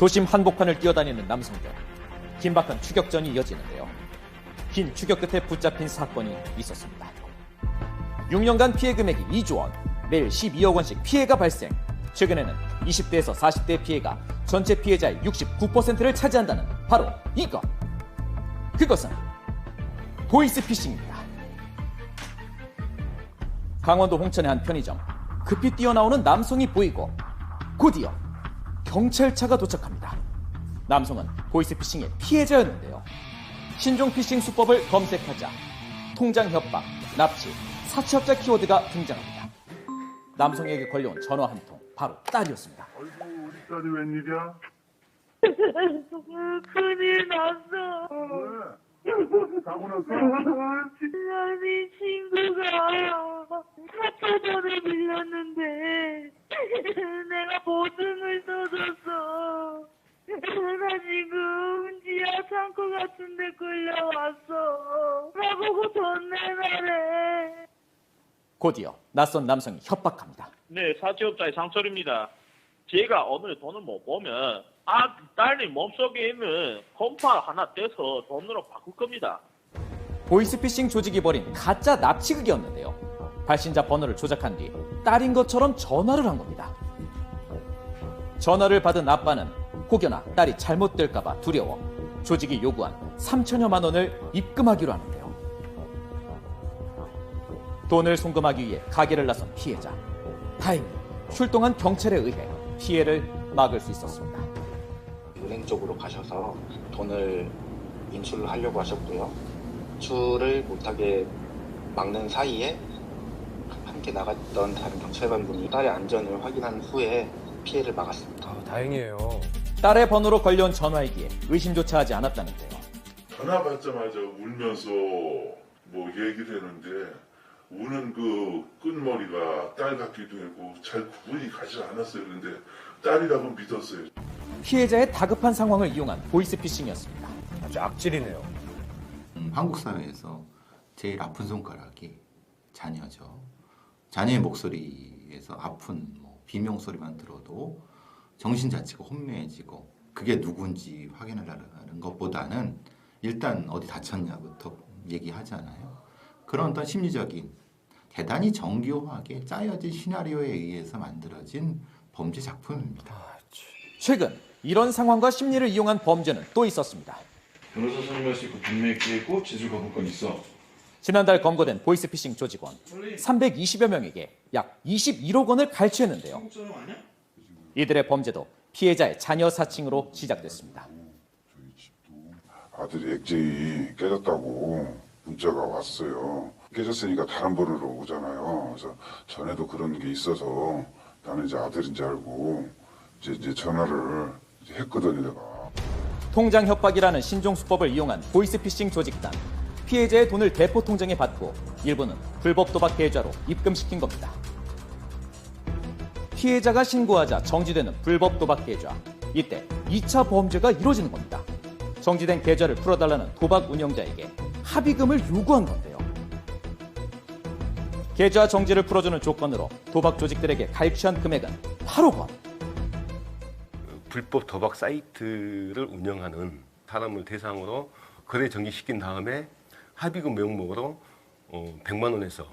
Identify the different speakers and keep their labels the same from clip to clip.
Speaker 1: 도심 한복판을 뛰어다니는 남성들. 긴박한 추격전이 이어지는데요. 긴 추격 끝에 붙잡힌 사건이 있었습니다. 6년간 피해 금액이 2조 원, 매일 12억 원씩 피해가 발생. 최근에는 20대에서 40대 피해가 전체 피해자의 69%를 차지한다는 바로 이것. 그것은 보이스피싱입니다. 강원도 홍천의 한 편의점. 급히 뛰어나오는 남성이 보이고 곧이어 경찰차가 도착합니다. 남성은 보이스피싱의 피해자였는데요. 신종 피싱 수법을 검색하자 통장 협박, 납치, 사채업자 키워드가 등장합니다. 남성에게 걸려온 전화 한 통, 바로 딸이었습니다.
Speaker 2: 어이구 우리 딸이 웬일이야?
Speaker 3: 큰일 났어.
Speaker 2: 왜? 사고 났어?
Speaker 3: 아니 친구가 사차전을 빌렸는데 내가 보증을 써줬어. 나 지금 지하 창고 같은 데 끌려왔어. 나보고 돈 내놔래.
Speaker 1: 곧이어 낯선 남성이 협박합니다.
Speaker 4: 네, 사채업자의 상철입니다. 제가 오늘 돈을 못 보면 아 딸님 몸속에 있는 컴파 하나 떼서 돈으로 바꿀 겁니다.
Speaker 1: 보이스피싱 조직이 벌인 가짜 납치극이었는데요. 발신자 번호를 조작한 뒤 딸인 것처럼 전화를 한 겁니다. 전화를 받은 아빠는 혹여나 딸이 잘못될까봐 두려워 조직이 요구한 3천여만 원을 입금하기로 하는데요. 돈을 송금하기 위해 가게를 나선 피해자. 다행히 출동한 경찰에 의해 피해를 막을 수 있었습니다.
Speaker 5: 은행 쪽으로 가셔서 돈을 인출을 하려고 하셨고요. 인출을 못하게 막는 사이에 함께 나갔던 다른 경찰관분이 딸의 안전을 확인한 후에 피해를 막았습니다.
Speaker 6: 아, 다행이에요.
Speaker 1: 딸의 번호로 걸려온 전화이기에 의심조차 하지 않았다는데요.
Speaker 2: 전화 받자마자 울면서 뭐 얘기를 했는데 우는 그 끝머리가 딸 같기도 하고 잘 구분이 가지 않았어요. 그런데 딸이라고 믿었어요.
Speaker 1: 피해자의 다급한 상황을 이용한 보이스피싱이었습니다.
Speaker 6: 아주 악질이네요.
Speaker 7: 음, 한국 사회에서 제일 아픈 손가락이 자녀죠. 자녀의 목소리에서 아픈 뭐 비명 소리만 들어도 정신 자체가 혼미해지고 그게 누군지 확인하려는 것보다는 일단 어디 다쳤냐부터 얘기하잖아요. 그런 어떤 심리적인 대단히 정교하게 짜여진 시나리오에 의해서 만들어진 범죄 작품입니다.
Speaker 1: 최근 이런 상황과 심리를 이용한 범죄는 또 있었습니다.
Speaker 8: 변호사 선임할 수 있고 분명히 있고 지술 거부권 있어.
Speaker 1: 지난달 검거된 보이스피싱 조직원 320여 명에게 약 21억 원을 갈취했는데요. 이들의 범죄도 피해자의 자녀 사칭으로 시작됐습니다.
Speaker 9: 아들이 액제이 깨졌다고 문자가 왔어요. 깨졌으니까 다른 번호로 오잖아요. 그래서 전에도 그런 게 있어서 나는 이제 아들인지 알고 이제, 이제 전화를 이제 했거든요, 내가.
Speaker 1: 통장 협박이라는 신종 수법을 이용한 보이스피싱 조직단. 피해자의 돈을 대포 통장에 받고 일부는 불법 도박 계좌로 입금시킨 겁니다. 피해자가 신고하자 정지되는 불법 도박 계좌. 이때 2차 범죄가 이루어지는 겁니다. 정지된 계좌를 풀어달라는 도박 운영자에게 합의금을 요구한 건데요. 계좌 정지를 풀어주는 조건으로 도박 조직들에게 갈취한 금액은 8억 원.
Speaker 10: 불법 도박 사이트를 운영하는 사람을 대상으로 거래 정지시킨 다음에 합의금 명목으로 어, 100만 원에서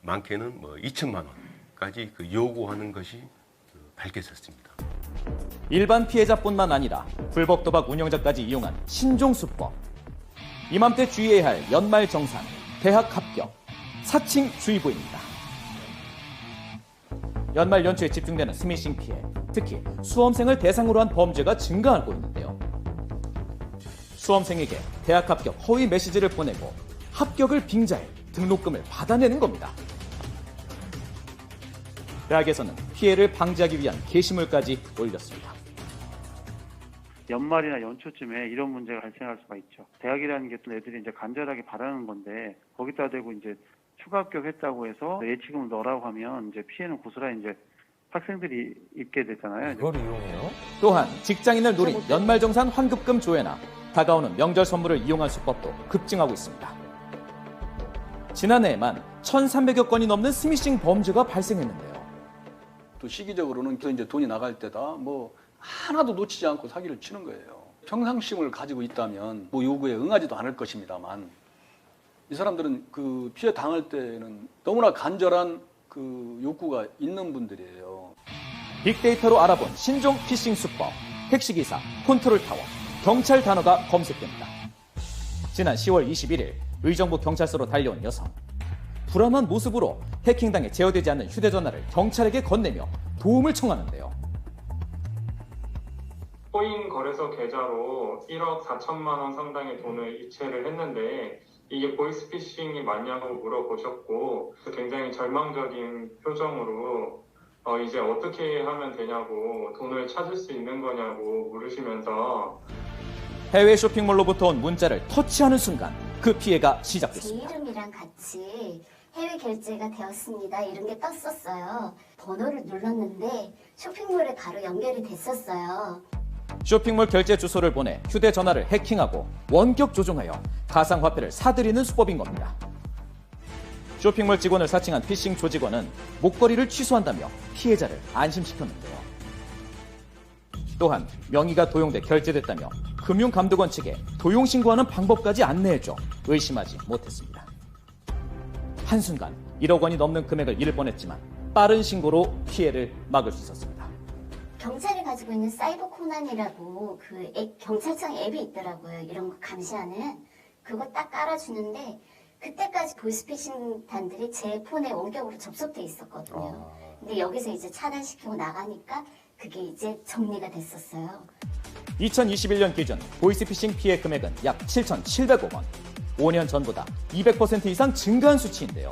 Speaker 10: 많게는 뭐 2천만 원 까지 그 요구하는 것이 그 밝혀졌습니다.
Speaker 1: 일반 피해자뿐만 아니라 불법 도박 운영자까지 이용한 신종 수법. 이맘때 주의해야 할 연말 정산, 대학 합격, 사칭 주의보입니다. 연말 연초에 집중되는 스미싱 피해, 특히 수험생을 대상으로 한 범죄가 증가하고 있는데요. 수험생에게 대학 합격 허위 메시지를 보내고 합격을 빙자해 등록금을 받아내는 겁니다. 대학에서는 피해를 방지하기 위한 게시물까지 올렸습니다.
Speaker 11: 연말이나 연초쯤에 이런 문제가 발생할 수가 있죠. 대학이라는 게 또 애들이 이제 간절하게 바라는 건데 거기다 대고 이제 추가 합격했다고 해서 예치금을 넣으라고 하면 이제 피해는 고스란히 이제 학생들이 입게 되잖아요.
Speaker 6: 이걸 이용해요?
Speaker 1: 또한 직장인을 노린 연말정산 환급금 조회나 다가오는 명절 선물을 이용한 수법도 급증하고 있습니다. 지난해에만 1,300여 건이 넘는 스미싱 범죄가 발생했는데요.
Speaker 12: 또 시기적으로는 또 이제 돈이 나갈 때다 뭐 하나도 놓치지 않고 사기를 치는 거예요. 평상심을 가지고 있다면 뭐 요구에 응하지도 않을 것입니다만 이 사람들은 그 피해 당할 때는 너무나 간절한 그 욕구가 있는 분들이에요.
Speaker 1: 빅데이터로 알아본 신종 피싱 수법, 택시기사, 컨트롤타워, 경찰 단어가 검색됩니다. 지난 10월 21일 의정부 경찰서로 달려온 여성. 불안한 모습으로 해킹당해 제어되지 않는 휴대전화를 경찰에게 건네며 도움을 청하는데요.
Speaker 13: 코인 거래소 계좌로 1억 4천만 원 상당의 돈을 이체를 했는데 이게 보이스피싱이 맞냐고 물어보셨고 굉장히 절망적인 표정으로 어, 이제 어떻게 하면 되냐고 돈을 찾을 수 있는 거냐고 물으시면서
Speaker 1: 해외 쇼핑몰로부터 온 문자를 터치하는 순간 그 피해가
Speaker 14: 제
Speaker 1: 시작됐습니다.
Speaker 14: 이름이랑 같이 해외 결제가 되었습니다. 이런 게 떴었어요. 번호를 눌렀는데 쇼핑몰에 바로 연결이 됐었어요.
Speaker 1: 쇼핑몰 결제 주소를 보내 휴대전화를 해킹하고 원격 조종하여 가상화폐를 사들이는 수법인 겁니다. 쇼핑몰 직원을 사칭한 피싱 조직원은 목걸이를 취소한다며 피해자를 안심시켰는데요. 또한 명의가 도용돼 결제됐다며 금융감독원 측에 도용 신고하는 방법까지 안내해줘 의심하지 못했습니다. 한순간 1억 원이 넘는 금액을 잃을 뻔했지만 빠른 신고로 피해를 막을 수 있었습니다.
Speaker 14: 경찰이 가지고 있는 사이버 코난이라고 그 앱, 경찰청 앱이 있더라고요. 이런 거 감시하는 그거 딱 깔아주는데 그때까지 보이스피싱 단들이 제 폰에 원격으로 접속돼 있었거든요. 근데 여기서 이제 차단시키고 나가니까 그게 이제 정리가 됐었어요.
Speaker 1: 2021년 기준 보이스피싱 피해 금액은 약 7,700억 원. 5년 전보다 200% 이상 증가한 수치인데요.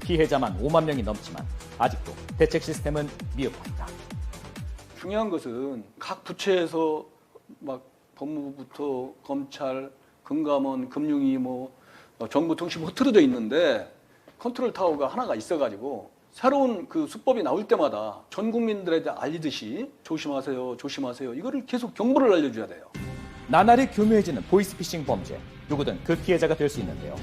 Speaker 1: 피해자만 5만 명이 넘지만 아직도 대책 시스템은 미흡합니다.
Speaker 12: 중요한 것은 각 부처에서 막 법무부부터 검찰, 금감원, 금융위, 뭐 어, 정부 통신 뭐 틀어져 있는데 컨트롤 타워가 하나가 있어가지고 새로운 그 수법이 나올 때마다 전 국민들에게 알리듯이 조심하세요, 조심하세요. 이거를 계속 경보를 알려줘야 돼요.
Speaker 1: 나날이 교묘해지는 보이스피싱 범죄. 누구든 그 피해자가 될 수 있는데요.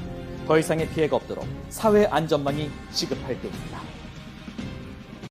Speaker 1: 더 이상의 피해가 없도록 사회 안전망이 시급할 때입니다.